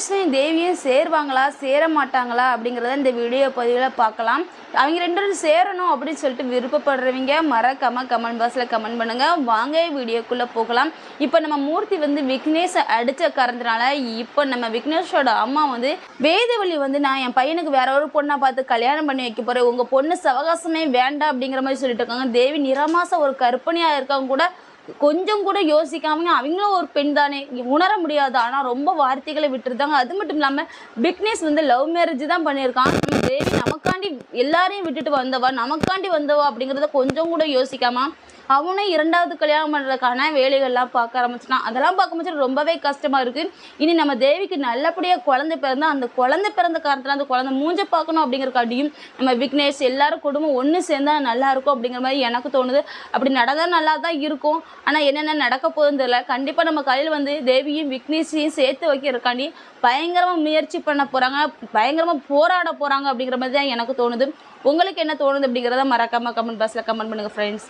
விக்னேஷனையும் தேவியும் சேருவாங்களா? சேர மாட்டாங்களா அப்படிங்கிறத இந்த வீடியோ பதிவில் பார்க்கலாம். அவங்க ரெண்டு பேரும் சேரணும் அப்படின்னு சொல்லிட்டு விருப்பப்படுறவங்க மறக்காம கமெண்ட் பாக்ஸில் கமெண்ட் பண்ணுங்க. வாங்க வீடியோக்குள்ளே போகலாம். இப்போ நம்ம மூர்த்தி வந்து விக்னேஷை அடித்த காரணத்தினால இப்போ நம்ம விக்னேஷோட அம்மா வந்து வேதவழி வந்து நான் என் பையனுக்கு வேற ஒரு பொண்ணை பார்த்து கல்யாணம் பண்ணி வைக்க போகிறேன் உங்கள் பொண்ணு சவகாசமே வேண்டாம் அப்படிங்கிற மாதிரி சொல்லிட்டு இருக்காங்க. தேவி நிறமாச ஒரு கற்பனையாக இருக்கவங்க கூட கொஞ்சம் கூட யோசிக்காமங்க அவங்களும் ஒரு பெண் தானே. உணர முடியாது. ஆனால் ரொம்ப வார்த்தைகளை விட்டுருந்தாங்க அது மட்டும் இல்லாமல் பிக்னஸ் வந்து லவ் மேரேஜ் தான் பண்ணியிருக்கான். நம்ம தேவி நமக்காண்டி எல்லாரையும் விட்டுட்டு வந்தவா? நமக்காண்டி வந்தவா அப்படிங்கிறத கொஞ்சம் கூட யோசிக்காம அவனே இரண்டாவது கல்யாணம் பண்ணுறதுக்கான வேலைகள்லாம் பார்க்க ஆரம்பிச்சிட்டான். அதெல்லாம் பார்க்கும்போது ரொம்பவே கஷ்டமாக இருக்குது இனி நம்ம தேவிக்கு நல்லபடியாக குழந்தை பிறந்தா அந்த குழந்தை பிறந்த காரணத்தில் அந்த குழந்தை மூஞ்ச பார்க்கணும் அப்படிங்கிறக்காட்டியும் நம்ம விக்னேஷ் எல்லாரும் குடும்பம் ஒன்று சேர்ந்தால் நல்லா இருக்கும் அப்படிங்கிற மாதிரி எனக்கு தோணுது. அப்படி நடந்தால் நல்லா தான் இருக்கும். ஆனால் என்னென்ன நடக்க போகுதுன்னு தெரியல. கண்டிப்பாக நம்ம கையில் வந்து தேவியும் விக்னேஷையும் சேர்த்து வைக்கிறக்காண்டி பயங்கரமாக முயற்சி பண்ண போகிறாங்க பயங்கரமாக போராட போகிறாங்க அப்படிங்கிற மாதிரி தான் எனக்கு தோணுது? உங்களுக்கு என்ன தோணுது அப்படிங்கிறத மறக்காமல் கமெண்ட் பாக்ஸில் கமெண்ட் பண்ணுங்கள் ஃப்ரெண்ட்ஸ்